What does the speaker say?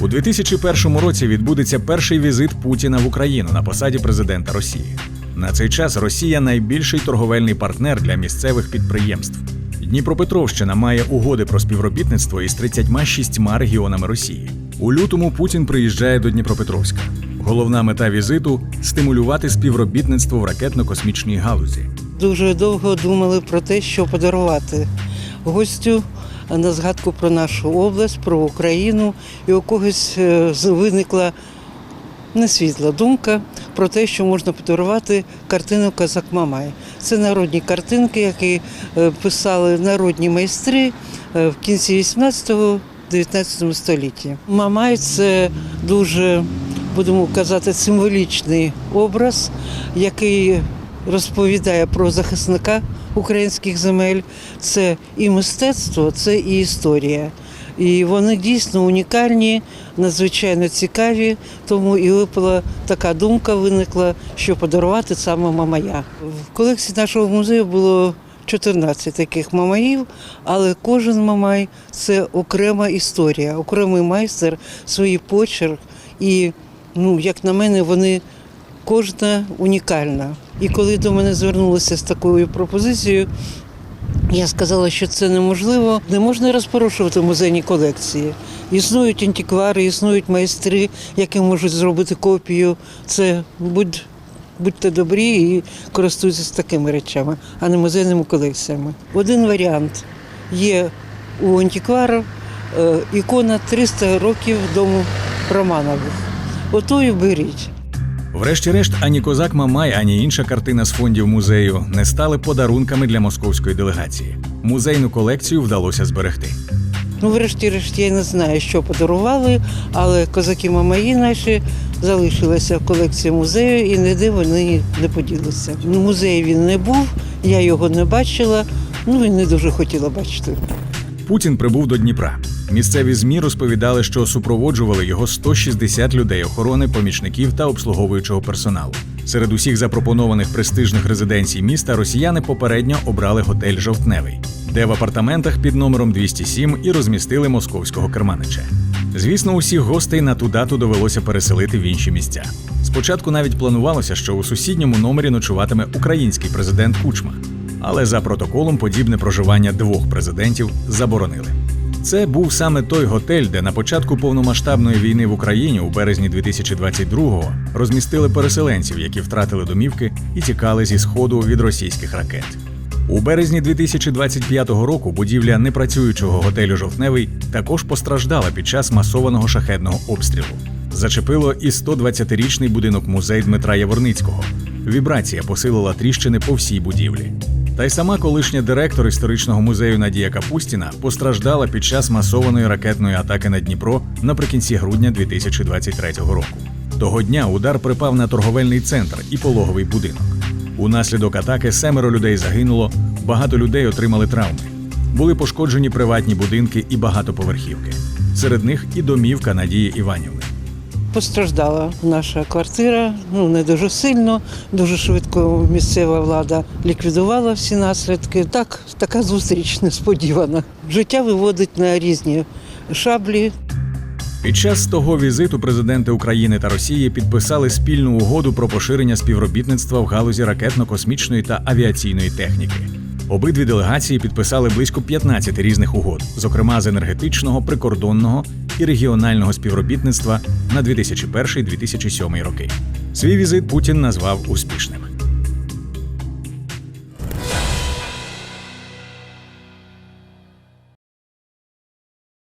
У 2001 році відбудеться перший візит Путіна в Україну на посаді президента Росії. На цей час Росія найбільший торговельний партнер для місцевих підприємств. Дніпропетровщина має угоди про співробітництво із 36 регіонами Росії. У лютому Путін приїжджає до Дніпропетровська. Головна мета візиту стимулювати співробітництво в ракетно-космічній галузі. Дуже довго думали про те, що подарувати гостю на згадку про нашу область, про Україну. І у когось е, виникла несвітла думка про те, що можна подарувати картину Казак Мамай. Це народні картинки, які е, писали народні майстри е, в кінці 18-19 столітті. Мамай це дуже, будемо казати, символічний образ, який розповідає про захисника українських земель. Це і мистецтво, це і історія. І вони дійсно унікальні, надзвичайно цікаві. Тому і випала така думка, виникла, що подарувати саме Мамая. В колекції нашого музею було 14 таких мамаїв, але кожен мамай це окрема історія, окремий майстер, свій почерк. І, ну, як на мене, вони кожна унікальна. І коли до мене звернулися з такою пропозицією, я сказала, що це неможливо. Не можна розпорушувати музейні колекції. Існують антиквари, існують майстри, які можуть зробити копію. Це будь, будьте добрі і користуйтесь такими речами, а не музейними колекціями. Один варіант є у антикварів е, ікона 300 років дому Романових. Ото і беріть. Врешті-решт, ані козак Мамай, ані інша картина з фондів музею не стали подарунками для московської делегації. Музейну колекцію вдалося зберегти. Ну, врешті-решт, я не знаю, що подарували, але козаки Мамаї наші залишилися в колекції музею і ніде вони не поділися. Музей він не був, я його не бачила, ну і не дуже хотіла бачити. Путін прибув до Дніпра. Місцеві змі розповідали, що супроводжували його 160 людей охорони, помічників та обслуговуючого персоналу. Серед усіх запропонованих престижних резиденцій міста росіяни попередньо обрали готель Жовтневий, де в апартаментах під номером 207 і розмістили московського керманича. Звісно, усіх гостей на ту дату довелося переселити в інші місця. Спочатку навіть планувалося, що у сусідньому номері ночуватиме український президент Кучма, але за протоколом подібне проживання двох президентів заборонили. Це був саме той готель, де на початку повномасштабної війни в Україні у березні 2022-го розмістили переселенців, які втратили домівки і тікали зі сходу від російських ракет. У березні 2025 року будівля непрацюючого готелю Жовтневий також постраждала під час масованого шахедного обстрілу. Зачепило і 120-річний будинок музей Дмитра Яворницького. Вібрація посилила тріщини по всій будівлі. Та й сама колишня директор історичного музею Надія Капустіна постраждала під час масованої ракетної атаки на Дніпро наприкінці грудня 2023 року. Того дня удар припав на торговельний центр і пологовий будинок. Унаслідок атаки семеро людей загинуло, багато людей отримали травми. Були пошкоджені приватні будинки і багатоповерхівки. Серед них і домівка Надії Іванівни. Постраждала наша квартира, ну не дуже сильно, дуже швидко місцева влада ліквідувала всі наслідки. Так, така зустріч несподівана. Життя виводить на різні шаблі, Під час того візиту президенти України та Росії підписали спільну угоду про поширення співробітництва в галузі ракетно-космічної та авіаційної техніки. Обидві делегації підписали близько 15 різних угод, зокрема з енергетичного, прикордонного і регіонального співробітництва на 2001-2007 роки. Свій візит Путін назвав успішним.